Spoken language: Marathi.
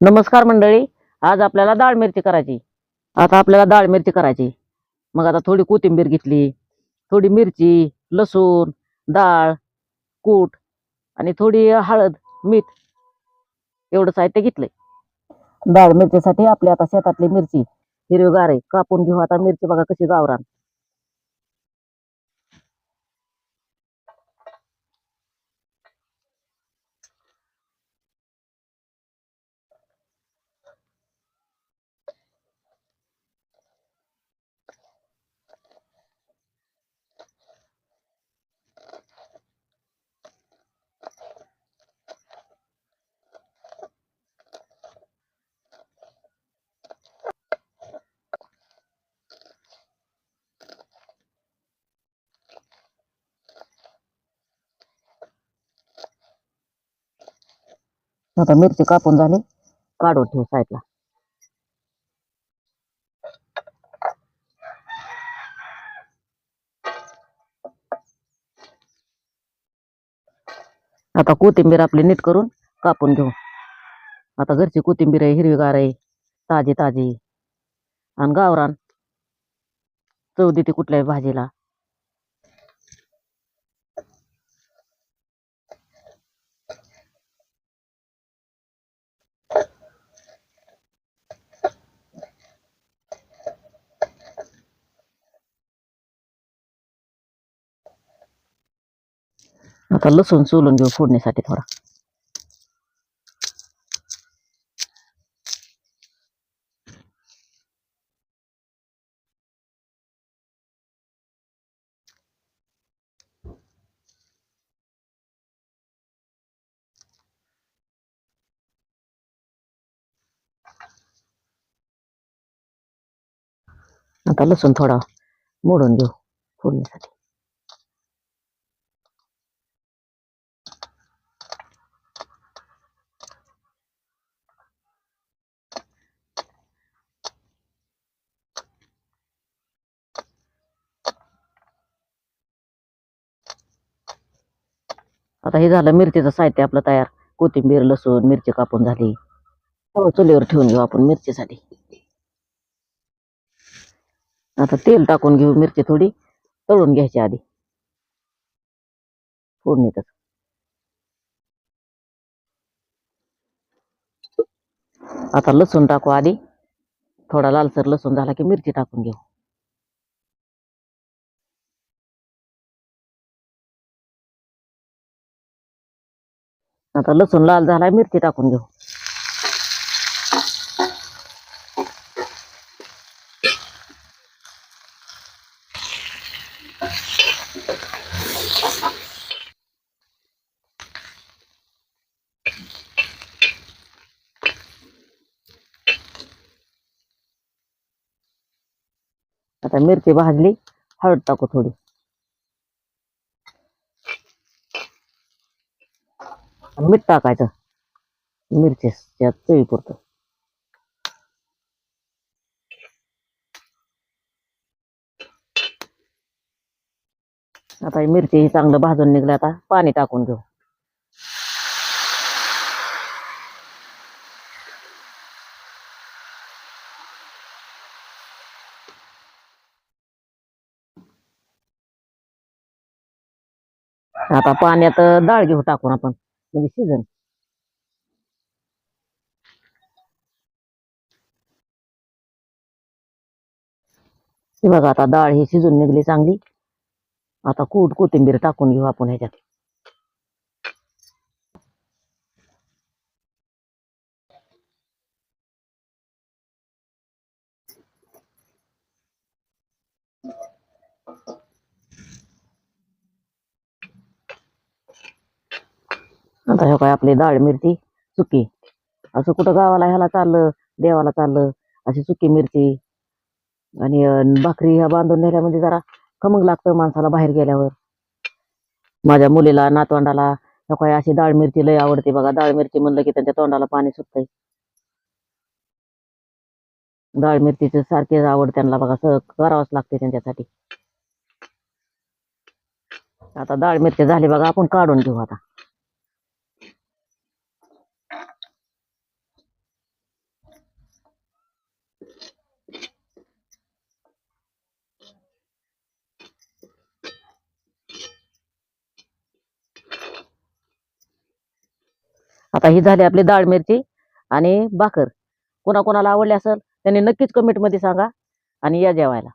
नमस्कार मंडळी आज आपल्याला डाळ मिरची करायची. आता आपल्याला डाळ मिरची करायची. मग आता थोडी कोथिंबीर घेतली थोडी मिरची लसूण डाळ कूट आणि थोडी हळद मीठ एवढं साहित्य घेतलंय. डाळ मिरचीसाठी आपल्या आता शेतातली मिरची हिरवीगार आहे. कापून घेऊ आता मिरची बघा कशी गावरान. आता मिरची कापून झाली. काढून ठेवू साईडला. आता कोथिंबीर आपली नीट करून कापून घेऊ. आता घरची कोथिंबीर आहे हिरवीगार आहे ताजी ताजी. आणि गावरान चव देते कुठल्याही भाजीला. आता लसूण सोलून घेऊ फोडणीसाठी थोडा. आता लसूण थोडा मोडून घेऊ फोडणीसाठी. आता हे झालं मिरचीचं साहित्य आपलं तयार. कोथिंबीर लसूण मिरची कापून झाली. हो चुलीवर ठेवून घेऊ आपण मिरचीसाठी. आता तेल टाकून घेऊ मिरची थोडी. तळून घ्यायची आधी. फोडणीतच आता लसूण टाकू आधी. थोडा लालसर लसूण झाला की मिरची टाकून घेऊ. आता लसूण लाल झाला मिरची टाकून घेऊ. आता मिरची भाजली हळद टाकू थोडी. आणि मीठ टाकायचं. मिरचीच्या चवीपुरतं आता मिरची ही चांगलं भाजून निघलं आता पाणी टाकून घेऊ. आता पाण्यात डाळ घेऊ टाकून आपण. म्हणजे शिजन हे बघा आता डाळ ही शिजून निघली चांगली. आता कूट कोथिंबीर टाकून घेऊ आपण ह्याच्यात. आता हे काय आपली डाळ मिरची सुकी. असं कुठं गावाला ह्याला चाललं देवाला चाललं अशी सुकी मिरची. आणि भाकरी ह्या बांधून नेल्यामध्ये जरा खमंग लागतं माणसाला बाहेर गेल्यावर. माझ्या मुलीला नातवंडाला ह्या काय अशी डाळ मिरची लय आवडते बघा. डाळ मिरची म्हणलं की त्यांच्या तोंडाला पाणी सुटतंय. डाळ मिरचीचे सारखीच आवड त्यांना बघा. स करावंच लागते त्यांच्यासाठी. आता डाळ मिरची झाली बघा आपण काढून घेऊ आता. आता ही झाली आपली डाळ मिरची आणि भाकर. कोणाकोणाला आवडली असेल त्यांनी नक्कीच कमेंटमध्ये सांगा आणि या जेवायला.